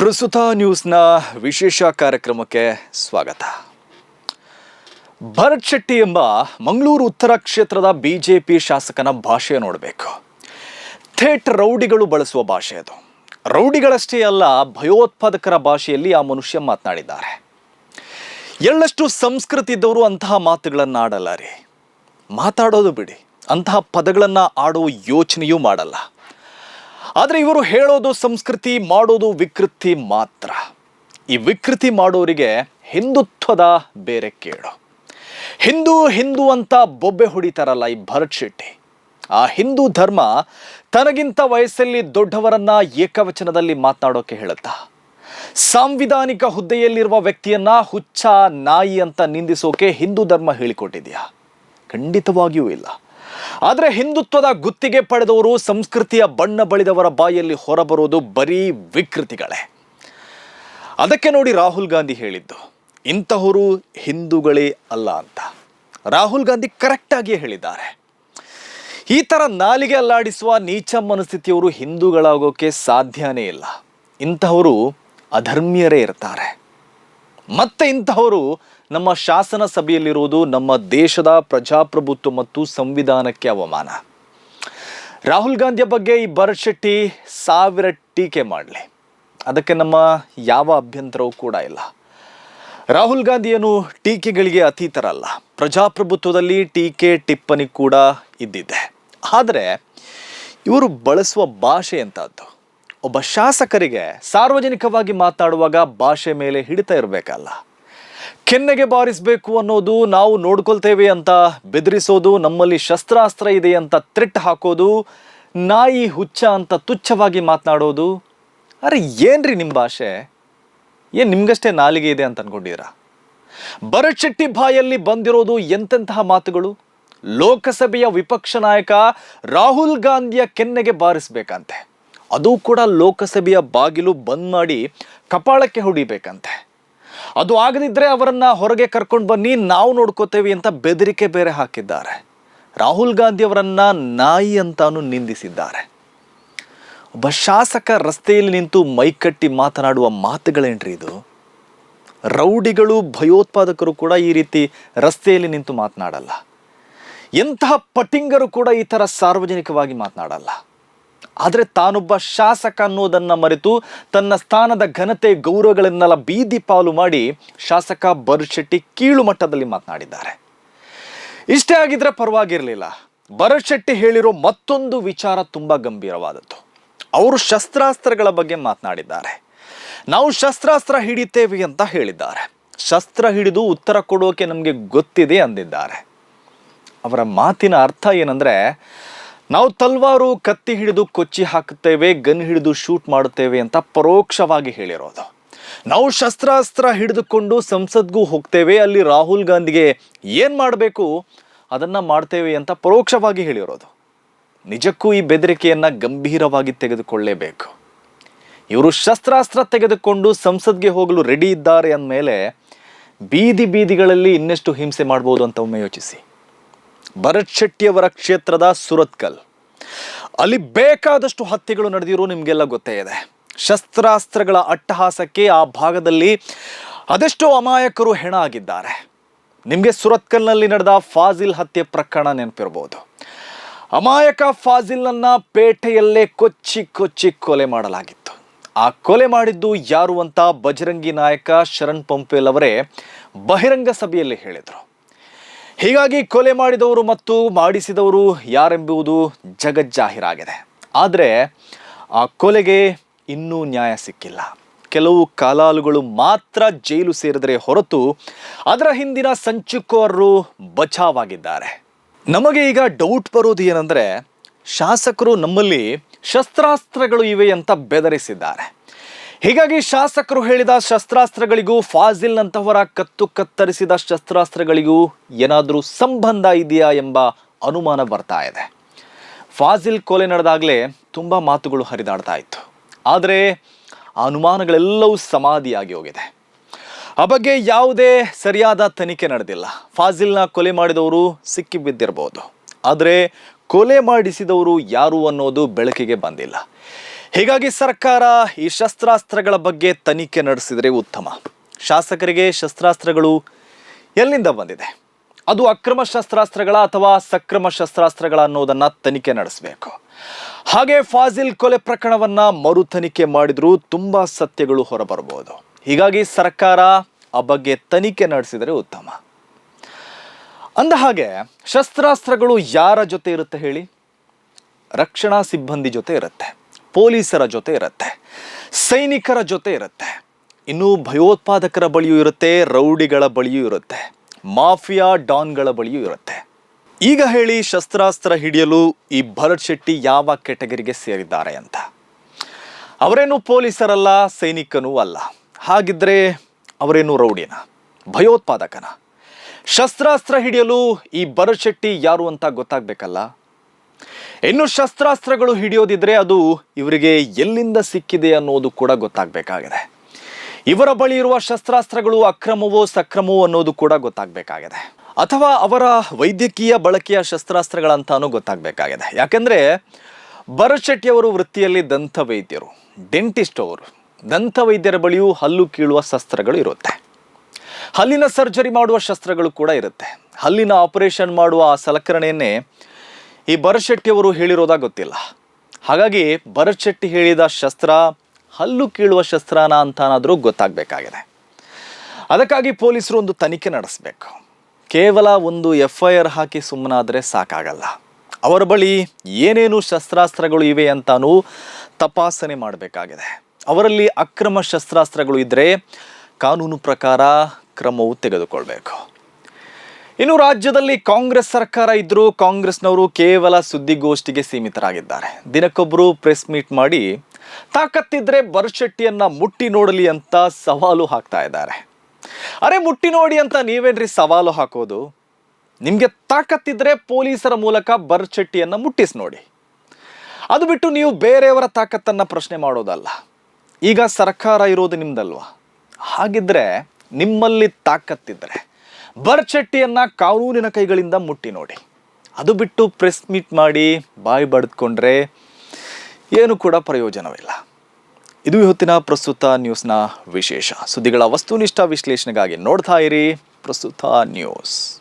ಪ್ರಸ್ತುತ ನ್ಯೂಸ್ನ ವಿಶೇಷ ಕಾರ್ಯಕ್ರಮಕ್ಕೆ ಸ್ವಾಗತ. ಭರತ್ ಶೆಟ್ಟಿ ಎಂಬ ಮಂಗಳೂರು ಉತ್ತರ ಕ್ಷೇತ್ರದ ಬಿಜೆಪಿ ಶಾಸಕನ ಭಾಷೆ ನೋಡಬೇಕು. ಥೇಟ್ ರೌಡಿಗಳು ಬಳಸುವ ಭಾಷೆ ಅದು. ರೌಡಿಗಳಷ್ಟೇ ಅಲ್ಲ, ಭಯೋತ್ಪಾದಕರ ಭಾಷೆಯಲ್ಲಿ ಆ ಮನುಷ್ಯ ಮಾತನಾಡಿದ್ದಾರೆ. ಎಳ್ಳಷ್ಟು ಸಂಸ್ಕೃತಿ ಇದ್ದವರು ಅಂತಹ ಮಾತುಗಳನ್ನು ಆಡಲ್ಲ ರೀ. ಮಾತಾಡೋದು ಬಿಡಿ. ಅಂತಹ ಪದಗಳನ್ನು ಆಡೋ ಯೋಚನೆಯೂ ಮಾಡಲ್ಲ. ಆದರೆ ಇವರು ಹೇಳೋದು ಸಂಸ್ಕೃತಿ, ಮಾಡೋದು ವಿಕೃತಿ ಮಾತ್ರ. ಈ ವಿಕೃತಿ ಮಾಡೋರಿಗೆ ಹಿಂದುತ್ವದ ಬೇರೆ ಕೇಳು ಹಿಂದೂ ಹಿಂದೂ ಅಂತ ಬೊಬ್ಬೆ ಹೊಡಿತಾರಲ್ಲ ಈ ಭರತ್ ಶೆಟ್ಟಿ. ಆ ಹಿಂದೂ ಧರ್ಮ ತನಗಿಂತ ವಯಸ್ಸಲ್ಲಿ ದೊಡ್ಡವರನ್ನ ಏಕವಚನದಲ್ಲಿ ಮಾತನಾಡೋಕೆ ಹೇಳುತ್ತಾ. ಸಾಂವಿಧಾನಿಕ ಹುದ್ದೆಯಲ್ಲಿರುವ ವ್ಯಕ್ತಿಯನ್ನ ಹುಚ್ಚ ನಾಯಿ ಅಂತ ನಿಂದಿಸೋಕೆ ಹಿಂದೂ ಧರ್ಮ ಹೇಳಿಕೊಟ್ಟಿದೆಯಾ? ಖಂಡಿತವಾಗಿಯೂ ಇಲ್ಲ. ಆದರೆ ಹಿಂದುತ್ವದ ಗುತ್ತಿಗೆ ಪಡೆದವರು ಸಂಸ್ಕೃತಿಯ ಬಣ್ಣ ಬಳಿದವರ ಬಾಯಲ್ಲಿ ಹೊರಬರುವುದು ಬರೀ ವಿಕೃತಿಗಳೇ. ಅದಕ್ಕೆ ನೋಡಿ ರಾಹುಲ್ ಗಾಂಧಿ ಹೇಳಿದ್ದು, ಇಂತಹವರು ಹಿಂದೂಗಳೇ ಅಲ್ಲ ಅಂತ. ರಾಹುಲ್ ಗಾಂಧಿ ಕರೆಕ್ಟಾಗಿಯೇ ಹೇಳಿದ್ದಾರೆ. ಈ ಥರ ನಾಲಿಗೆ ಅಲ್ಲಾಡಿಸುವ ನೀಚ ಮನಸ್ಥಿತಿಯವರು ಹಿಂದೂಗಳಾಗೋಕೆ ಸಾಧ್ಯನೇ ಇಲ್ಲ. ಇಂತಹವರು ಅಧರ್ಮೀಯರೇ ಇರ್ತಾರೆ. ಮತ್ತೆ ಇಂತಹವರು ನಮ್ಮ ಶಾಸನ ಸಭೆಯಲ್ಲಿರುವುದು ನಮ್ಮ ದೇಶದ ಪ್ರಜಾಪ್ರಭುತ್ವ ಮತ್ತು ಸಂವಿಧಾನಕ್ಕೆ ಅವಮಾನ. ರಾಹುಲ್ ಗಾಂಧಿಯ ಬಗ್ಗೆ ಈ ಭರತ್ ಶೆಟ್ಟಿ ಸಾವಿರ ಟೀಕೆ ಮಾಡಲಿ. ಅದಕ್ಕೆ ನಮ್ಮ ಯಾವ ಅಭ್ಯಂತರವೂ ಕೂಡ ಇಲ್ಲ. ರಾಹುಲ್ ಗಾಂಧಿಯನ್ನು ಟೀಕೆಗಳಿಗೆ ಅತೀತರಲ್ಲ. ಪ್ರಜಾಪ್ರಭುತ್ವದಲ್ಲಿ ಟೀಕೆ, ಟಿಪ್ಪಣಿ ಕೂಡ ಇದ್ದಿದೆ. ಆದರೆ ಇವರು ಬಳಸುವ ಭಾಷೆ ಎಂಥದ್ದು? ಒಬ್ಬ ಶಾಸಕರಿಗೆ ಸಾರ್ವಜನಿಕವಾಗಿ ಮಾತಾಡುವಾಗ ಭಾಷೆ ಮೇಲೆ ಹಿಡಿತ ಇರಬೇಕಲ್ಲ. ಕೆನ್ನೆಗೆ ಬಾರಿಸಬೇಕು ಅನ್ನೋದು ನಾವು ನೋಡ್ಕೊಳ್ತೇವೆ ಅಂತ ಬೆದರಿಸೋದು, ನಮ್ಮಲ್ಲಿ ಶಸ್ತ್ರಾಸ್ತ್ರ ಇದೆ ಅಂತ ತ್ರಿಟ್ ಹಾಕೋದು, ನಾಯಿ ಹುಚ್ಚ ಅಂತ ತುಚ್ಛವಾಗಿ ಮಾತನಾಡೋದು. ಅರೆ ಏನ್ರಿ ನಿಮ್ಮ ಭಾಷೆ? ಏನು ನಿಮ್ಗಷ್ಟೇ ನಾಲಿಗೆ ಇದೆ ಅಂತ ಅನ್ಕೊಂಡಿರ ಭರತ್ ಬಾಯಲ್ಲಿ ಬಂದಿರೋದು ಎಂತೆಂತಹ ಮಾತುಗಳು? ಲೋಕಸಭೆಯ ವಿಪಕ್ಷ ನಾಯಕ ರಾಹುಲ್ ಗಾಂಧಿಯ ಕೆನ್ನೆಗೆ ಬಾರಿಸ್ಬೇಕಂತೆ. ಅದು ಕೂಡ ಲೋಕಸಭೆಯ ಬಾಗಿಲು ಬಂದ್ ಮಾಡಿ ಕಪಾಳಕ್ಕೆ ಹೊಡಿಬೇಕಂತೆ. ಅದು ಆಗದಿದ್ದರೆ ಅವರನ್ನು ಹೊರಗೆ ಕರ್ಕೊಂಡು ಬನ್ನಿ, ನಾವು ನೋಡ್ಕೋತೇವೆ ಅಂತ ಬೆದರಿಕೆ ಬೇರೆ ಹಾಕಿದ್ದಾರೆ. ರಾಹುಲ್ ಗಾಂಧಿ ಅವರನ್ನ ನಾಯಿ ಅಂತಾನು ನಿಂದಿಸಿದ್ದಾರೆ. ಒಬ್ಬ ಶಾಸಕ ರಸ್ತೆಯಲ್ಲಿ ನಿಂತು ಮೈಕಟ್ಟಿ ಮಾತನಾಡುವ ಮಾತುಗಳೇನ್ರಿ ಇದು? ರೌಡಿಗಳು, ಭಯೋತ್ಪಾದಕರು ಕೂಡ ಈ ರೀತಿ ರಸ್ತೆಯಲ್ಲಿ ನಿಂತು ಮಾತನಾಡಲ್ಲ. ಎಂತಹ ಪಟಿಂಗರು ಕೂಡ ಈ ಥರ ಸಾರ್ವಜನಿಕವಾಗಿ ಮಾತನಾಡಲ್ಲ. ಆದರೆ ತಾನೊಬ್ಬ ಶಾಸಕ ಅನ್ನೋದನ್ನು ಮರೆತು ತನ್ನ ಸ್ಥಾನದ ಘನತೆ ಗೌರವಗಳನ್ನೆಲ್ಲ ಬೀದಿ ಪಾಲು ಮಾಡಿ ಶಾಸಕ ಶೆಟ್ಟಿ ಕೀಳು ಮಟ್ಟದಲ್ಲಿ ಮಾತನಾಡಿದ್ದಾರೆ. ಇಷ್ಟೇ ಆಗಿದ್ರೆ ಪರವಾಗಿರಲಿಲ್ಲ. ಭರತ್ ಶೆಟ್ಟಿ ಹೇಳಿರೋ ಮತ್ತೊಂದು ವಿಚಾರ ತುಂಬ ಗಂಭೀರವಾದದ್ದು. ಅವರು ಶಸ್ತ್ರಾಸ್ತ್ರಗಳ ಬಗ್ಗೆ ಮಾತನಾಡಿದ್ದಾರೆ. ನಾವು ಶಸ್ತ್ರಾಸ್ತ್ರ ಹಿಡಿತೇವೆ ಅಂತ ಹೇಳಿದ್ದಾರೆ. ಶಸ್ತ್ರ ಹಿಡಿದು ಉತ್ತರ ಕೊಡೋಕೆ ನಮಗೆ ಗೊತ್ತಿದೆ ಅಂದಿದ್ದಾರೆ. ಅವರ ಮಾತಿನ ಅರ್ಥ ಏನಂದ್ರೆ ನಾವು ತಲ್ವಾರು ಕತ್ತಿ ಹಿಡಿದು ಕೊಚ್ಚಿ ಹಾಕುತ್ತೇವೆ, ಗನ್ ಹಿಡಿದು ಶೂಟ್ ಮಾಡುತ್ತೇವೆ ಅಂತ ಪರೋಕ್ಷವಾಗಿ ಹೇಳಿರೋದು. ನಾವು ಶಸ್ತ್ರಾಸ್ತ್ರ ಹಿಡಿದುಕೊಂಡು ಸಂಸದ್ಗೂ ಹೋಗ್ತೇವೆ, ಅಲ್ಲಿ ರಾಹುಲ್ ಗಾಂಧಿಗೆ ಏನು ಮಾಡಬೇಕು, ಅದನ್ನು ಮಾಡ್ತೇವೆ ಅಂತ ಪರೋಕ್ಷವಾಗಿ ಹೇಳಿರೋದು. ನಿಜಕ್ಕೂ ಈ ಬೆದರಿಕೆಯನ್ನು ಗಂಭೀರವಾಗಿ ತೆಗೆದುಕೊಳ್ಳೇಬೇಕು. ಇವರು ಶಸ್ತ್ರಾಸ್ತ್ರ ತೆಗೆದುಕೊಂಡು ಸಂಸತ್ಗೆ ಹೋಗಲು ರೆಡಿ ಇದ್ದಾರೆ ಅಂದಮೇಲೆ ಬೀದಿ ಬೀದಿಗಳಲ್ಲಿ ಇನ್ನೆಷ್ಟು ಹಿಂಸೆ ಮಾಡ್ಬೋದು ಅಂತ ಒಮ್ಮೆ ಯೋಚಿಸಿ. ಭರತ್ ಶೆಟ್ಟಿಯವರ ಕ್ಷೇತ್ರದ ಸುರತ್ಕಲ್. ಅಲ್ಲಿ ಬೇಕಾದಷ್ಟು ಹತ್ಯೆಗಳು ನಡೆದಿರೋ ನಿಮಗೆಲ್ಲ ಗೊತ್ತೇ ಇದೆ. ಶಸ್ತ್ರಾಸ್ತ್ರಗಳ ಅಟ್ಟಹಾಸಕ್ಕೆ ಆ ಭಾಗದಲ್ಲಿ ಅದೆಷ್ಟೋ ಅಮಾಯಕರು ಹೆಣ ಆಗಿದ್ದಾರೆ. ನಿಮಗೆ ಸುರತ್ಕಲ್ನಲ್ಲಿ ನಡೆದ ಫಾಜಿಲ್ ಹತ್ಯೆ ಪ್ರಕರಣ ನೆನಪಿರ್ಬೋದು. ಅಮಾಯಕ ಫಾಜಿಲ್ನನ್ನ ಪೇಟೆಯಲ್ಲೇ ಕೊಚ್ಚಿ ಕೊಚ್ಚಿ ಕೊಲೆ ಮಾಡಲಾಗಿತ್ತು. ಆ ಕೊಲೆ ಮಾಡಿದ್ದು ಯಾರು ಅಂತ ಬಜರಂಗಿ ನಾಯಕ ಶರಣ್ ಪಂಪೇಲ್ ಅವರೇ ಬಹಿರಂಗ ಸಭೆಯಲ್ಲಿ ಹೇಳಿದರು. ಹೀಗಾಗಿ ಕೊಲೆ ಮಾಡಿದವರು ಮತ್ತು ಮಾಡಿಸಿದವರು ಯಾರೆಂಬುದು ಜಗಜ್ಜಾಹೀರಾಗಿದೆ. ಆದರೆ ಆ ಕೊಲೆಗೆ ಇನ್ನೂ ನ್ಯಾಯ ಸಿಕ್ಕಿಲ್ಲ. ಕೆಲವು ಕಾಲಾಳುಗಳು ಮಾತ್ರ ಜೈಲು ಸೇರಿದರೆ ಹೊರತು ಅದರ ಹಿಂದಿನ ಸಂಚುಕೋರರು ಬಚಾವಾಗಿದ್ದಾರೆ. ನಮಗೆ ಈಗ ಡೌಟ್ ಬರೋದು ಏನಂದರೆ ಶಾಸಕರು ನಮ್ಮಲ್ಲಿ ಶಸ್ತ್ರಾಸ್ತ್ರಗಳು ಇವೆ ಅಂತ ಬೆದರಿಸಿದ್ದಾರೆ. ಹೀಗಾಗಿ ಶಾಸಕರು ಹೇಳಿದ ಶಸ್ತ್ರಾಸ್ತ್ರಗಳಿಗೂ ಫಾಜಿಲ್ ಕತ್ತು ಕತ್ತರಿಸಿದ ಶಸ್ತ್ರಾಸ್ತ್ರಗಳಿಗೂ ಏನಾದರೂ ಸಂಬಂಧ ಇದೆಯಾ ಎಂಬ ಅನುಮಾನ ಬರ್ತಾ ಇದೆ. ಫಾಜಿಲ್ ಕೊಲೆ ನಡೆದಾಗಲೇ ತುಂಬ ಮಾತುಗಳು ಹರಿದಾಡ್ತಾ ಇತ್ತು. ಆದರೆ ಆ ಅನುಮಾನಗಳೆಲ್ಲವೂ ಸಮಾಧಿಯಾಗಿ ಹೋಗಿದೆ. ಆ ಬಗ್ಗೆ ಯಾವುದೇ ಸರಿಯಾದ ತನಿಖೆ ನಡೆದಿಲ್ಲ. ಫಾಜಿಲ್ನ ಕೊಲೆ ಮಾಡಿದವರು ಸಿಕ್ಕಿಬಿದ್ದಿರಬಹುದು ಆದರೆ ಕೊಲೆ ಮಾಡಿಸಿದವರು ಯಾರು ಅನ್ನೋದು ಬೆಳಕಿಗೆ ಬಂದಿಲ್ಲ. ಹೀಗಾಗಿ ಸರ್ಕಾರ ಈ ಶಸ್ತ್ರಾಸ್ತ್ರಗಳ ಬಗ್ಗೆ ತನಿಖೆ ನಡೆಸಿದರೆ ಉತ್ತಮ? ಶಾಸಕರಿಗೆ ಶಸ್ತ್ರಾಸ್ತ್ರಗಳು ಎಲ್ಲಿಂದ ಬಂದಿದೆ? ಅದು ಅಕ್ರಮ ಶಸ್ತ್ರಾಸ್ತ್ರಗಳ ಅಥವಾ ಸಕ್ರಮ ಶಸ್ತ್ರಾಸ್ತ್ರಗಳ ಅನ್ನೋದನ್ನ ತನಿಖೆ ನಡೆಸಬೇಕು. ಹಾಗೆ ಫಾಜಿಲ್ ಕೊಲೆ ಪ್ರಕರಣವನ್ನ ಮರು ತನಿಖೆ ಮಾಡಿದ್ರೂ ತುಂಬಾ ಸತ್ಯಗಳು ಹೊರಬರಬಹುದು. ಹೀಗಾಗಿ ಸರ್ಕಾರ ಆ ಬಗ್ಗೆ ತನಿಖೆ ನಡೆಸಿದರೆ ಉತ್ತಮ. ಅಂದ ಹಾಗೆ, ಶಸ್ತ್ರಾಸ್ತ್ರಗಳು ಯಾರ ಜೊತೆ ಇರುತ್ತೆ ಹೇಳಿ? ರಕ್ಷಣಾ ಸಿಬ್ಬಂದಿ ಜೊತೆ ಇರುತ್ತೆ. ಪೊಲೀಸರ ಜೊತೆ ಇರುತ್ತೆ, ಸೈನಿಕರ ಜೊತೆ ಇರುತ್ತೆ, ಇನ್ನು ಭಯೋತ್ಪಾದಕರ ಬಳಿಯೂ ಇರುತ್ತೆ, ರೌಡಿಗಳ ಬಳಿಯೂ ಇರುತ್ತೆ, ಮಾಫಿಯಾ ಡಾನ್ಗಳ ಬಳಿಯೂ ಇರುತ್ತೆ. ಈಗ ಹೇಳಿ ಶಸ್ತ್ರಾಸ್ತ್ರ ಹಿಡಿಯಲು ಈ ಭರತ್ ಶೆಟ್ಟಿ ಯಾವ ಕೆಟಗರಿಗೆ ಸೇರಿದ್ದಾರೆ ಅಂತ. ಅವರೇನು ಪೊಲೀಸರಲ್ಲ, ಸೈನಿಕನೂ ಅಲ್ಲ. ಹಾಗಿದ್ರೆ ಅವರೇನು ರೌಡಿನ, ಭಯೋತ್ಪಾದಕನ? ಶಸ್ತ್ರಾಸ್ತ್ರ ಹಿಡಿಯಲು ಈ ಭರತ್ ಶೆಟ್ಟಿ ಯಾರು ಅಂತ ಗೊತ್ತಾಗ್ಬೇಕಲ್ಲ? ಇನ್ನು ಶಸ್ತ್ರಾಸ್ತ್ರಗಳು ಹಿಡಿಯೋದಿದ್ರೆ ಅದು ಇವರಿಗೆ ಎಲ್ಲಿಂದ ಸಿಕ್ಕಿದೆ ಅನ್ನೋದು ಕೂಡ ಗೊತ್ತಾಗಬೇಕಾಗಿದೆ. ಇವರ ಬಳಿ ಇರುವ ಶಸ್ತ್ರಾಸ್ತ್ರಗಳು ಅಕ್ರಮವೋ ಸಕ್ರಮವೋ ಅನ್ನೋದು ಕೂಡ ಗೊತ್ತಾಗಬೇಕಾಗಿದೆ. ಅಥವಾ ಅವರ ವೈದ್ಯಕೀಯ ಬಳಕೆಯ ಶಸ್ತ್ರಾಸ್ತ್ರಗಳಂತಾನೂ ಗೊತ್ತಾಗಬೇಕಾಗಿದೆ. ಯಾಕೆಂದ್ರೆ ಭರಶೆಟ್ಟಿಯವರು ಶೆಟ್ಟಿ ವೃತ್ತಿಯಲ್ಲಿ ದಂತ ವೈದ್ಯರು ಡೆಂಟಿಸ್ಟ್ ಅವರು ದಂತ ವೈದ್ಯರ ಬಳಿಯೂ ಹಲ್ಲು ಕೀಳುವ ಶಸ್ತ್ರಗಳು ಇರುತ್ತೆ. ಹಲ್ಲಿನ ಸರ್ಜರಿ ಮಾಡುವ ಶಸ್ತ್ರಗಳು ಕೂಡ ಇರುತ್ತೆ. ಹಲ್ಲಿನ ಆಪರೇಷನ್ ಮಾಡುವ ಆ ಸಲಕರಣೆಯನ್ನೇ ಈ ಭರತ್ ಶೆಟ್ಟಿ ಅವರು ಹೇಳಿರೋದ ಗೊತ್ತಿಲ್ಲ. ಹಾಗಾಗಿ ಭರತ್ ಶೆಟ್ಟಿ ಹೇಳಿದ ಶಸ್ತ್ರ, ಹಲ್ಲು ಕೀಳುವ ಶಸ್ತ್ರನ ಅಂತಾನಾದರೂ ಗೊತ್ತಾಗಬೇಕಾಗಿದೆ. ಅದಕ್ಕಾಗಿ ಪೊಲೀಸರು ಒಂದು ತನಿಖೆ ನಡೆಸಬೇಕು. ಕೇವಲ ಒಂದು ಎಫ್ ಐ ಆರ್ ಹಾಕಿ ಸುಮ್ಮನಾದರೆ ಸಾಕಾಗಲ್ಲ. ಅವರ ಬಳಿ ಏನೇನು ಶಸ್ತ್ರಾಸ್ತ್ರಗಳು ಇವೆ ಅಂತಾನೂ ತಪಾಸಣೆ ಮಾಡಬೇಕಾಗಿದೆ. ಅವರಲ್ಲಿ ಅಕ್ರಮ ಶಸ್ತ್ರಾಸ್ತ್ರಗಳು ಇದ್ದರೆ ಕಾನೂನು ಪ್ರಕಾರ ಕ್ರಮವು ತೆಗೆದುಕೊಳ್ಬೇಕು. ಇನ್ನು ರಾಜ್ಯದಲ್ಲಿ ಕಾಂಗ್ರೆಸ್ ಸರ್ಕಾರ ಇದ್ರೂ ಕಾಂಗ್ರೆಸ್ನವರು ಕೇವಲ ಸುದ್ದಿಗೋಷ್ಠಿಗೆ ಸೀಮಿತರಾಗಿದ್ದಾರೆ. ದಿನಕ್ಕೊಬ್ಬರು ಪ್ರೆಸ್ ಮೀಟ್ ಮಾಡಿ, ತಾಕತ್ತಿದ್ರೆ ಬರಶೆಟ್ಟಿಯನ್ನ ಮುಟ್ಟಿ ನೋಡಲಿ ಅಂತ ಸವಾಲು ಹಾಕ್ತಾ ಇದ್ದಾರೆ. ಅರೆ ಮುಟ್ಟಿ ನೋಡಿ ಅಂತ ನೀವೇನ್ರಿ ಸವಾಲು ಹಾಕೋದು? ನಿಮಗೆ ತಾಕತ್ತಿದ್ರೆ ಪೊಲೀಸರ ಮೂಲಕ ಬರಶೆಟ್ಟಿಯನ್ನ ಶೆಟ್ಟಿಯನ್ನ ಮುಟ್ಟಿಸಿ ನೋಡಿ. ಅದು ಬಿಟ್ಟು ನೀವು ಬೇರೆಯವರ ತಾಕತ್ತನ್ನ ಪ್ರಶ್ನೆ ಮಾಡೋದಲ್ಲ. ಈಗ ಸರ್ಕಾರ ಇರೋದು ನಿಮ್ದಲ್ವಾ? ಹಾಗಿದ್ರೆ ನಿಮ್ಮಲ್ಲಿ ತಾಕತ್ತಿದ್ರೆ ಭರತ್ ಶೆಟ್ಟಿಯನ್ನ ಕಾನೂನಿನ ಕೈಗಳಿಂದ ಮುಟ್ಟಿ ನೋಡಿ. ಅದು ಬಿಟ್ಟು ಪ್ರೆಸ್ ಮೀಟ್ ಮಾಡಿ ಬಾಯಿ ಬಡಿದ್ಕೊಂಡ್ರೆ ಏನು ಕೂಡ ಪ್ರಯೋಜನವಿಲ್ಲ. ಇದು ಇವತ್ತಿನ ಪ್ರಸ್ತುತ ನ್ಯೂಸ್ನ ವಿಶೇಷ. ಸುದ್ದಿಗಳ ವಸ್ತುನಿಷ್ಠ ವಿಶ್ಲೇಷಣೆಗಾಗಿ ನೋಡ್ತಾ ಇರಿ ಪ್ರಸ್ತುತ ನ್ಯೂಸ್